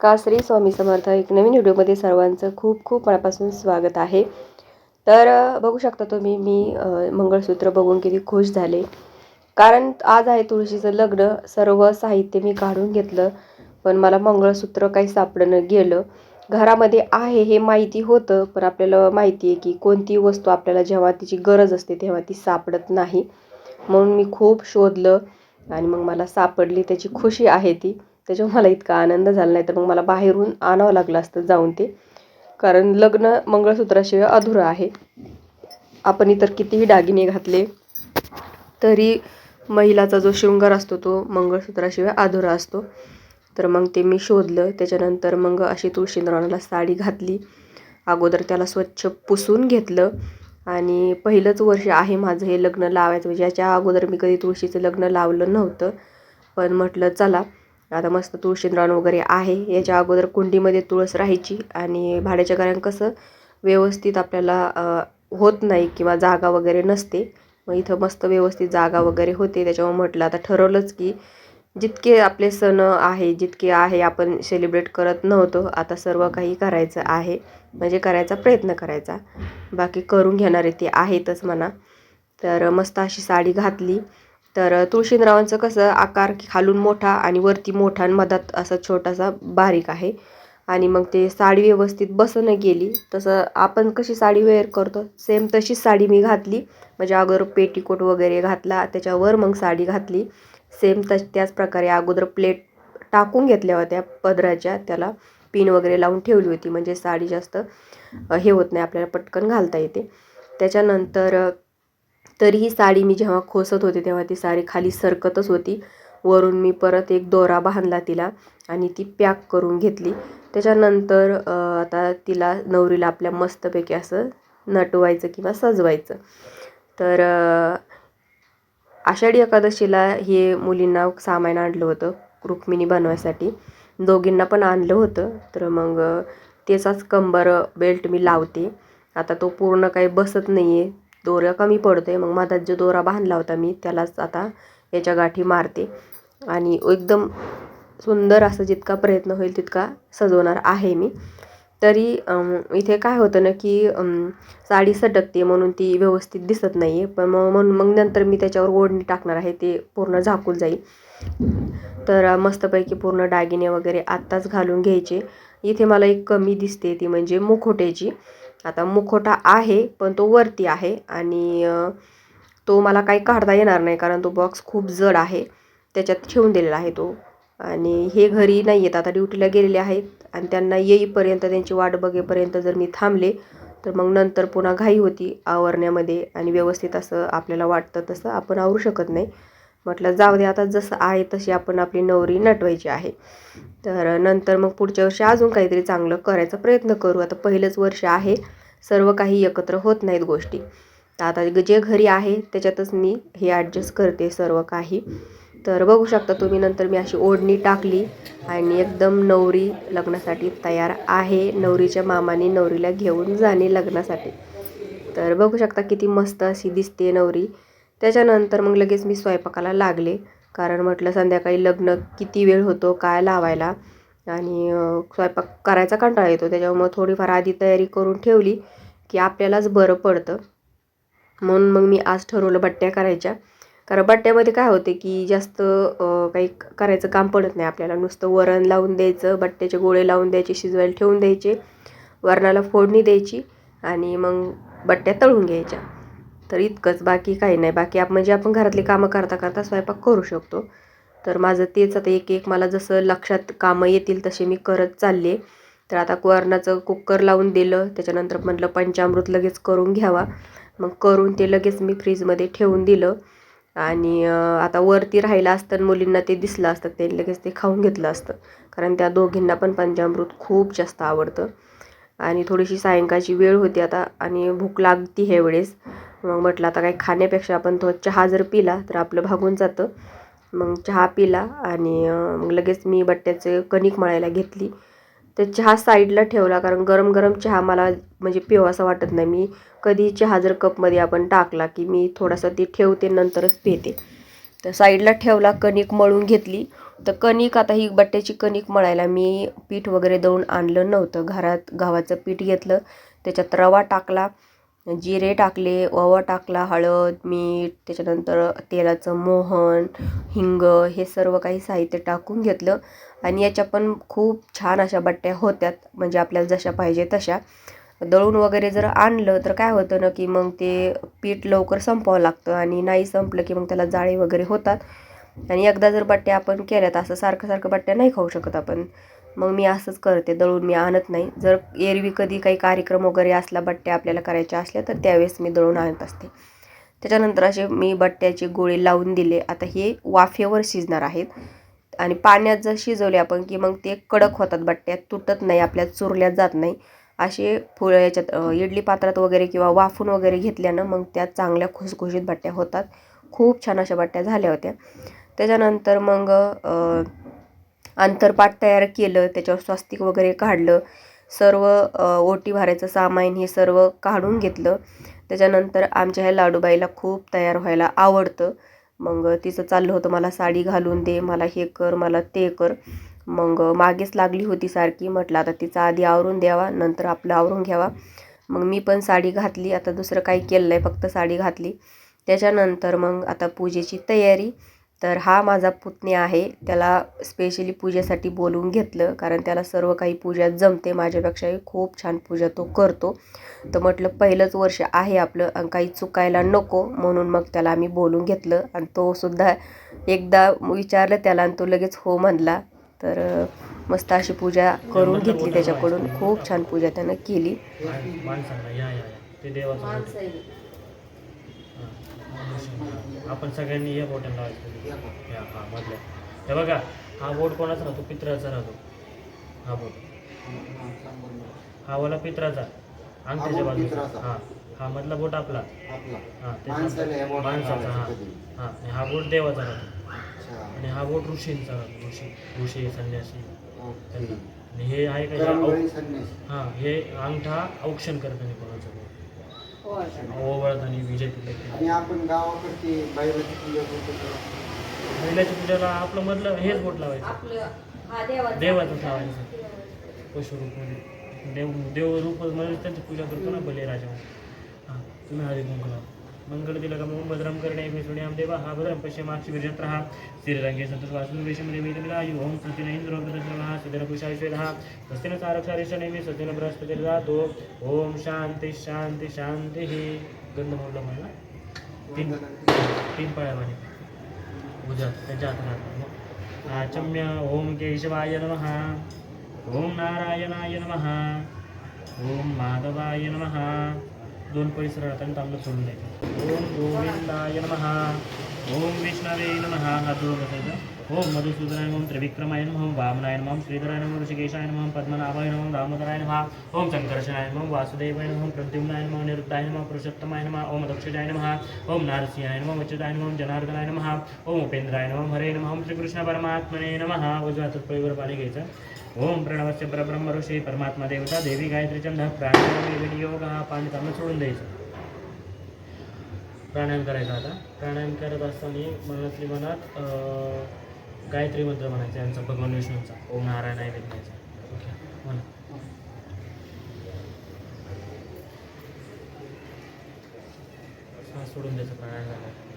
नमस्कार श्री स्वामी समर्थ. एक नवीन व्हिडिओमध्ये सर्वांचं खूप खूप मनापासून स्वागत आहे. तर बघू शकता तुम्ही मी मंगळसूत्र बघून किती खुश झाले. कारण आज आहे तुळशीचं लग्न सर्व साहित्य मी काढून घेतलं पण मला मंगळसूत्र काही सापडणं गेलं. घरामध्ये आहे हे माहिती होतं पण आपल्याला माहिती आहे की कोणती वस्तू आपल्याला जेव्हा तिची गरज असते तेव्हा ती सापडत नाही. म्हणून मी खूप शोधलं आणि मग मला सापडली त्याची खुशी आहे ती. त्याच्यामुळे मला इतका आनंद झाला नाही तर मग मला बाहेरून आणावं लागलं असतं जाऊन ते. कारण लग्न मंगळसूत्राशिवाय अधुरं आहे. आपण इतर कितीही दागिने घातले तरी महिलाचा जो शृंगार असतो तो मंगळसूत्राशिवाय अधुरा असतो. तर मग ते मी शोधलं. त्याच्यानंतर मग अशी तुळशींद्रावणाला साडी घातली. अगोदर त्याला स्वच्छ पुसून घेतलं. आणि पहिलंच वर्ष आहे माझं हे लग्न लावायचं. म्हणजे याच्या अगोदर मी कधी तुळशीचं लग्न लावलं नव्हतं. पण म्हटलं चला आता मस्त तुळशींद्रावण वगैरे आहे. याच्या अगोदर कुंडीमध्ये तुळस राहायची आणि भाड्याच्या घरात कसं व्यवस्थित आपल्याला होत नाही किंवा जागा वगैरे नसते. मग इथं मस्त व्यवस्थित जागा वगैरे होते. त्याच्यामुळे म्हटलं आता ठरवलंच की जितके आपले सण आहे जितके आहे आपण सेलिब्रेट करत नव्हतो आता सर्व काही करायचं आहे. म्हणजे करायचा प्रयत्न करायचा. बाकी करून घेणारे ते आहेतच म्हणा. तर मस्त अशी साडी घातली. तर तुळशींद्रावांचं कसं आकार खालून मोठा आणि वरती मोठा आणि मधात असा छोटासा बारीक आहे. आणि मग ते साडी व्यवस्थित बसणं गेली. तसं आपण कशी साडी वेअर करतो सेम तशीच साडी मी घातली. म्हणजे अगोदर पेटीकोट वगैरे घातला त्याच्यावर मग साडी घातली. सेम तश त्याच प्रकारे अगोदर प्लेट टाकून घेतल्या होत्या पदराच्या. त्याला पिन वगैरे लावून ठेवली होती. म्हणजे साडी जास्त हे होत नाही आपल्याला पटकन घालता येते. त्याच्यानंतर तरीही साडी मी जेव्हा खोसत होते तेव्हा ती साडी खाली सरकतच होती. वरून मी परत एक दोरा बांधला तिला आणि ती पॅक करून घेतली. त्याच्यानंतर आता तिला नवरीला आपल्या मस्तपैकी असं नटवायचं किंवा सजवायचं. तर आषाढी एकादशीला हे मुलींना सामान आणलं होतं रुक्मिणी बनवायसाठी. दोघींना पण आणलं होतं. तर मग त्याचाच कंबर बेल्ट मी लावते. आता तो पूर्ण काही बसत नाही आहे दोरा कमी पडतो आहे मग मधात जो दोरा बांधला होता मी त्यालाच आता याच्या गाठी मारते. आणि एकदम सुंदर असं जितका प्रयत्न होईल तितका सजवणार आहे मी. तरी इथे काय होतं ना की साडी सटकते म्हणून ती व्यवस्थित दिसत नाही आहे पण मग म्हणून मग नंतर मी त्याच्यावर ओढणी टाकणार आहे ते पूर्ण झाकून जाईल. तर मस्तपैकी पूर्ण दागिने वगैरे आत्ताच घालून घ्यायचे. इथे मला एक कमी दिसते ती म्हणजे मुखोट्याची आता मुखोटा आहे पण तो वरती आहे आणि तो मला काही काढता येणार नाही कारण तो बॉक्स खूप जड आहे. त्याच्यात ठेवून दिलेला आहे तो. आणि हे घरी नाही येत. आता ड्युटीला गेलेले आहेत आणि त्यांना येईपर्यंत त्यांची वाट बघेपर्यंत जर मी थांबले तर मग नंतर पुन्हा घाई होती आवरण्यामध्ये आणि व्यवस्थित असं आपल्याला वाटतं तसं आपण आवरू शकत नाही. म्हटलं जाऊ दे आता जसं आहे तशी आपण आपली नवरी नटवायची आहे. तर नंतर मग पुढच्या वर्षी अजून काहीतरी चांगलं करायचा प्रयत्न करू. आता पहिलंच वर्ष आहे सर्व काही एकत्र होत नाहीत गोष्टी. तर आता जे घरी आहे त्याच्यातच मी हे ॲडजस्ट करते सर्व काही. तर बघू शकता तुम्ही नंतर मी अशी ओढणी टाकली आणि एकदम नवरी लग्नासाठी तयार आहे. नवरीच्या मामाने नवरीला घेऊन जाणे लग्नासाठी. तर बघू शकता किती मस्त अशी दिसते नवरी. त्याच्यानंतर मग लगेच मी स्वयंपाकाला लागले. कारण म्हटलं संध्याकाळी लग्न किती वेळ होतो काय लावायला? आणि स्वयंपाक करायचा कंटाळा येतो. त्याच्यामुळं थोडीफार आधी तयारी करून ठेवली की आपल्यालाच बरं पडतं. म्हणून मग मी आज ठरवलं बट्ट्या करायच्या. कारण बट्ट्यामध्ये काय होते की जास्त काही करायचं काम पडत नाही आपल्याला. नुसतं वरण लावून द्यायचं बट्ट्याचे गोळे लावून द्यायचे शिजवायला ठेवून द्यायचे वरणाला फोडणी द्यायची आणि मग बट्ट्या तळून घ्यायच्या. तर इतकंच. बाकी काही नाही. बाकी आप म्हणजे आपण घरातली कामं करता करता स्वयंपाक करू शकतो. तर माझं तेच आता एक एक मला जसं लक्षात कामं येतील तसे मी करत चालले. तर आता वरणाचं कुकर लावून दिलं. त्याच्यानंतर म्हटलं पंचामृत लगेच करून घ्यावा. मग करून ते लगेच मी फ्रीजमध्ये ठेवून दिलं. आणि आता वरती राहिलं असतं मुलींना ते दिसलं असतं. ते लगेच ते खाऊन घेतलं असतं. कारण त्या दोघींना पण पंचामृत खूप जास्त आवडतं. आणि थोडीशी सायंकाळची वेळ होती आता आणि भूक लागती ह्या वेळेस मग म्हटलं आता काही खाण्यापेक्षा आपण तो चहा जर पिला तर आपलं भागून जातं. मग चहा पिला आणि मग लगेच मी बट्ट्याचे कणिक मळायला घेतली. तर चहा साईडला ठेवला कारण गरम गरम चहा मला म्हणजे पिवासा वाटत नाही. मी कधी चहा जर कपमध्ये आपण टाकला की मी थोडासा ती ठेवते नंतरच पिते. तर साईडला ठेवला कणिक मळून घेतली. तर कणिक आता ही बट्ट्याची कणिक मळायला मी पीठ वगैरे दळून आणलं नव्हतं. घरात गव्हाचं पीठ घेतलं. त्याच्यात रवा टाकला. जिरे टाकले ओवा टाकला हळद मीठ त्याच्यानंतर तेलाचं मोहन हिंग हे सर्व काही साहित्य टाकून घेतलं. आणि याच्या पण खूप छान अशा बट्ट्या होत्यात म्हणजे आपल्याला जशा पाहिजे तशा. दळून वगैरे जर आणलं तर काय होतं ना की मग ते पीठ लवकर संपवावं लागतं आणि नाही संपलं की मग त्याला जाळे वगैरे होतात. आणि एकदा जर बट्ट्या आपण केल्यात असं सारखं सारखं बट्ट्या नाही खाऊ शकत आपण. मग मी असंच करते दळून मी आणत नाही. जर एरवी कधी काही कार्यक्रम वगैरे असला बट्ट्या आपल्याला करायच्या असल्या तर त्यावेळेस मी दळून आणत असते. त्याच्यानंतर असे मी बट्ट्याचे गोळे लावून दिले. आता हे वाफेवर शिजणार आहेत. आणि पाण्यात जर शिजवले आपण की मग ते कडक होतात बट्ट्या तुटत नाही आपल्या चुरल्या जात नाही. असे फुळ याच्यात इडली पात्रात वगैरे किंवा वाफून वगैरे घेतल्यानं मग त्या चांगल्या खुसखुशीत बट्ट्या होतात. खूप छान अशा बट्ट्या झाल्या होत्या. त्याच्यानंतर मग अंतरपाट तयार केलं त्याच्यावर स्वस्तिक वगैरे काढलं सर्व ओटी भरायचं सामान हे सर्व काढून घेतलं. त्याच्यानंतर आमच्या ह्या लाडूबाईला खूप तयार व्हायला आवडतं. मग तिचं चाललं होतं मला साडी घालून दे मला हे कर मला ते कर. मग मागेच लागली होती सारखी म्हटलं आता तिचा आधी आवरून द्यावा नंतर आपलं आवरून घ्यावा. मग मी पण साडी घातली आता दुसरं काही केलं नाही फक्त साडी घातली. त्याच्यानंतर मग आता पूजेची तयारी तर हा माझा पुतण्या आहे. त्याला स्पेशली पूजेसाठी बोलवून घेतलं. कारण त्याला सर्व काही पूजा जमते. माझ्यापेक्षाही खूप छान पूजा तो करतो. तर म्हटलं पहिलंच वर्ष आहे आपलं आणि काही चुकायला नको. म्हणून मग त्याला आम्ही बोलून घेतलं. आणि तो सुद्धा एकदा विचारलं त्याला आणि तो लगेच हो म्हणला. तर मस्त अशी पूजा करून घेतली. त्याच्याकडून खूप छान पूजा त्यानं केली मान- माणसांना या या या ते देवाचं बोट आहे. हां. आपण सगळ्यांनी या बोटाला लावायचं या हा मधल्या. हे बघा हा बोट कोणाचा राहतो? पित्राचा राहतो. हा बोट. हा वाला पित्राचा. अंगठ्याच्या पित्राचा. हा हा मधला बोट आपला. हा माणसाचा हा. हा आणि हा बोट देवाचा राहतो. आणि हा बोट ऋषींचा राहतो. ऋषी ऋषी संन्यासी. त्यांना. आणि हे आहे का. हा हे अंगठा औक्षण करताना कोणाचं बोट ओवळताना विजय आणि आपण गावाकडची बैलाची पूजा करतो. महिलाच्या पूजेला आपलं मधलं हेच बोट लावायचं. देवाचं. लावायचं. पशुरूपमध्ये देव देवरूपमध्ये त्यांची पूजा करतो ना बलिराजा हां तुम्ही हरी कुंकला मंगल दिलं का मग भद्रम करणे विष्णुयाम देवा हा भद्रम पश्चिमाक्षी विरजत्र हा श्रीरंगे संतोष वासू वेशमध्ये मी आयु ओम सतीन इंद्र प्रदर्शन हा सदन पुषाश्वेद हा स्वस्तिन सारक्षारिष नेहमी सतीन बृहस्पती जातो ओम शांती शांती शांती हे गंध मोडलं मला तीन तीन पायावाने पूजा त्यांच्या हातात आचम्य ओम केशवाय नमः। ओम नारायणाय नमः। ओम माधवाय नमः। दोन परिसर आणि तांबलं सोडून द्यायचं ओम गोविंदाय नमः ओम विष्णवे नमः हात जोडून बसायचं ओम मधुसूदनाय नमः त्रिविक्रमाय नमः वामनाय नमः श्रीधराय नमः ऋषिकेशाय नमः पद्मनाभाय नमः दामोदराय नमः ओम संकर्षणाय नमः वासुदेवाय नमः प्रद्युम्नाय नमः निरुद्धाय नमः पुरुषोत्तमाय नमः ओम दक्षिणाय नमः ओम नारसिंहाय नमः वच्युताय नमः जनार्दनाय नमः ओम उपेंद्राय नमः हरे नमः ओम श्रीकृष्ण परमात्मने नमः उजव्या हातात पळीवर पाणी घ्यायचं ओम प्रणवस्य परब्रह्म ऋषी परमात्मा देवता देवी गायत्री चंद प्राणायाम योग हा पाणी त्यांना सोडून द्यायचं. प्राणायाम करायचा आता. प्राणायाम करत असताना मनातली मनात गायत्री मंत्र म्हणायचा यांचा भगवान विष्णूंचा. ओम नारायण आहे म्हणायचा ओके म्हणा सोडून द्यायचं प्राणायाम झाला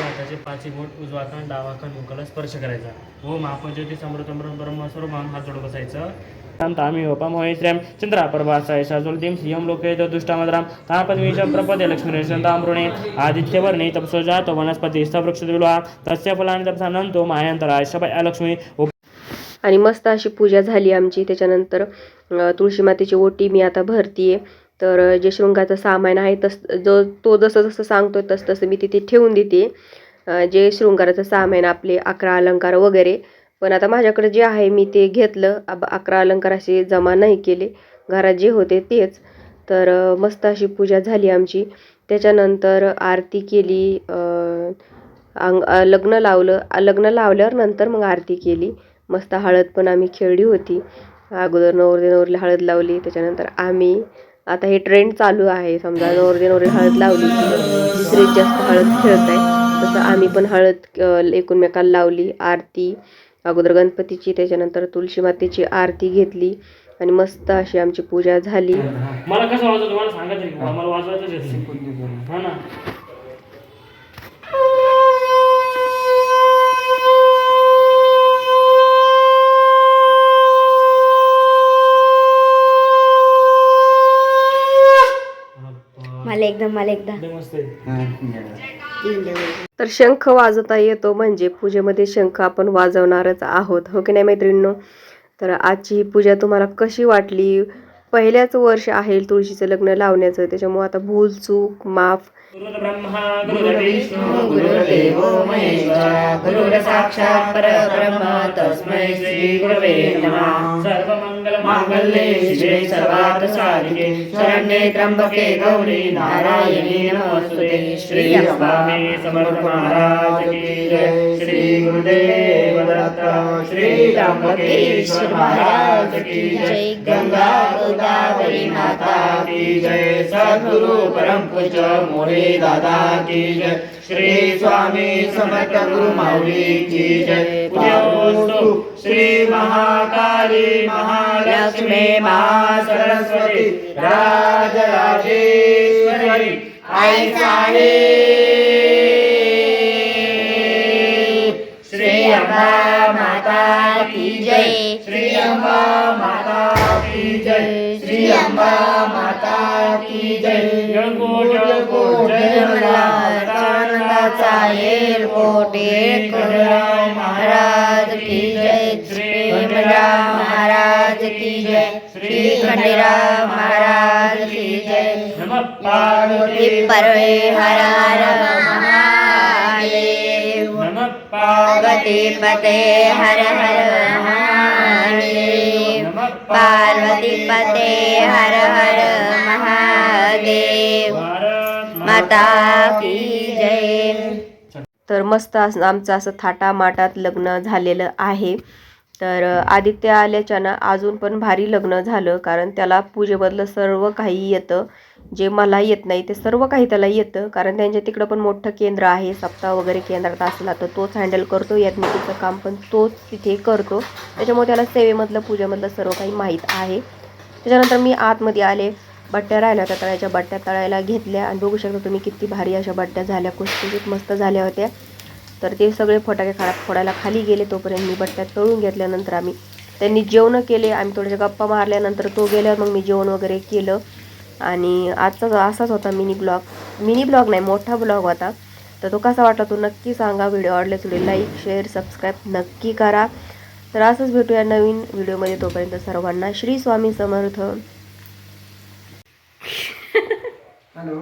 उजव्या हाताचे पाची बोट उजवा कान डावा कान मुखाला स्पर्श करायचा. ओम आपज्योती समृद्ध ब्रह्म म्हणून हात जोडून बसायचं. तामी होपम होय श्रेम चंद्रा प्रभासाय शाजुलतीम सिंहम लोके दुष्टामद्राम तापद्वीश प्रपदे लक्ष्मीरेशंतामृणे आदित्यवर्णे तपसो जातो वनस्पती सवृक्षद्विलोहा तस्य फलानि तपसा नंतो मायांतराय शपय लक्ष्मी आणि मस्त अशी पूजा झाली आमची. त्याच्यानंतर तुळशी मातेची ओटी मी आता भरतीये. तर जे शृंगाचं सामान आहे तस जो तो जसं जसं सांगतो तस तसं मी तिथे ठेवून देते. जे शृंगाराचं सामान आपले अकरा अलंकार वगैरे. पण आता माझ्याकडे जे आहे मी ते घेतलं. अब अकरा अलंकार असे जमा नाही केले. घरात जे होते तेच. तर मस्त अशी पूजा झाली आमची. त्याच्यानंतर आरती केली अंग लग्न लावलं. लग्न लावल्यावर नंतर मग आरती केली. मस्त हळद पण आम्ही खेळली होती. अगोदर नवरदे नवरीला हळद लावली. त्याच्यानंतर आम्ही आता हे ट्रेंड चालू आहे. समजा नवरदे नवरी हळद लावली दुसरी जास्त हळद खेळत आहे तसं आम्ही पण हळद एकूणमेकाला एकमेकाला लावली आरती. अगोदर गणपतीची त्याच्यानंतर तुळशी मातेची आरती घेतली आणि मस्त अशी आमची पूजा झाली. मला कसं वाजवतो मला सांगा मला वाजवायचं येत नाही. कोणती बोल हा ना मला एकदम मला एकदा. तर शंख वाजवता येतो म्हणजे पूजेमध्ये शंख आपण वाजवणारच आहोत. हो की नाही मैत्रिणींनो? तर आजची ही पूजा तुम्हाला कशी वाटली? पहिल्याच वर्ष आहे तुळशीचं लग्न लावण्याचं त्याच्यामुळे आता भूल चूक माफ. गुरुर्ब्रह्मा गुरुर्विष्णू गुरुर्देवो महेश्वरा गुरुर्साक्षात् परब्रह्म तस्मै श्री गुरवे नमः. सर्वमंगल मांगल्ये शिवे सर्वार्थ शरण्ये त्र्यम्बके गौरी नारायणी नमोस्तुते श्री स्वामी समर्थ महाराज की जय। श्री गुरुदेव दत्त श्री त्र्यंबकेश्वर महाराज की जय। गंगा गोदावरी की जय सद्गुरु परम पूज्य मोरे दादा की जय। श्री स्वामी समर्थ गुरु माऊली की जय। श्री महाकाली महालक्ष्मी महासरस्वती राजराजेश्वरी। आई साहेब श्री अम्बा माता की जय। श्री अम्बा माता की जय श्री अम्बा माता की जय जळकोट, जळकोट, जय आनंदाचा एअरपोर्ट एक खंडेराव महाराज की जय श्री खंडेराव महाराज की जय श्री खंडेराव महाराज की जय नमः पार्वती परवे हर हर महादेव नमः पार्वती पते माता की जय. तर मस्त असं आमचं असं थाटामाटात लग्न झालेलं आहे. तर आदित्य आल्याच्यानं अजून पण भारी लग्न झालं कारण त्याला पूजेमधलं सर्व काही येतं. जे मला येत नाही ते सर्व काही त्याला येतं कारण त्यांच्या तिकडं पण मोठं केंद्र आहे सप्ताह वगैरे केंद्रात असला तर तोच हँडल करतो याज्ञिकीचं काम पण तोच तिथे करतो. त्याच्यामुळे त्याला सेवेमधलं पूजेमधलं सर्व काही माहीत आहे. त्याच्यानंतर मी आतमध्ये आले. बट्ट्या राहिल्या होत्या तळ्याच्या बट्ट्या तळायला घेतल्या आणि बघू शकता तुम्ही किती भारी अशा बट्ट्या झाल्या कुसकुशीत मस्त झाल्या होत्या. तर ते सगळे फटाके खा फोडायला खाली गेले तोपर्यंत मी बट्ट्या तळून घेतल्यानंतर आम्ही त्यांनी जेवणं केले आम्ही थोड्याशा गप्पा मारल्यानंतर तो गेल्यावर मग मी जेवण वगैरे केलं. आणि आजचा असाच होता मिनी ब्लॉग. मिनी ब्लॉग नाही मोठा ब्लॉग होता. तर तो कसा वाटला तो नक्की सांगा व्हिडिओ आवडले थोडे लाईक शेअर सबस्क्राईब नक्की करा. तर असंच भेटूया नवीन व्हिडिओमध्ये तोपर्यंत सर्वांना श्री स्वामी समर्थ. হ্যালো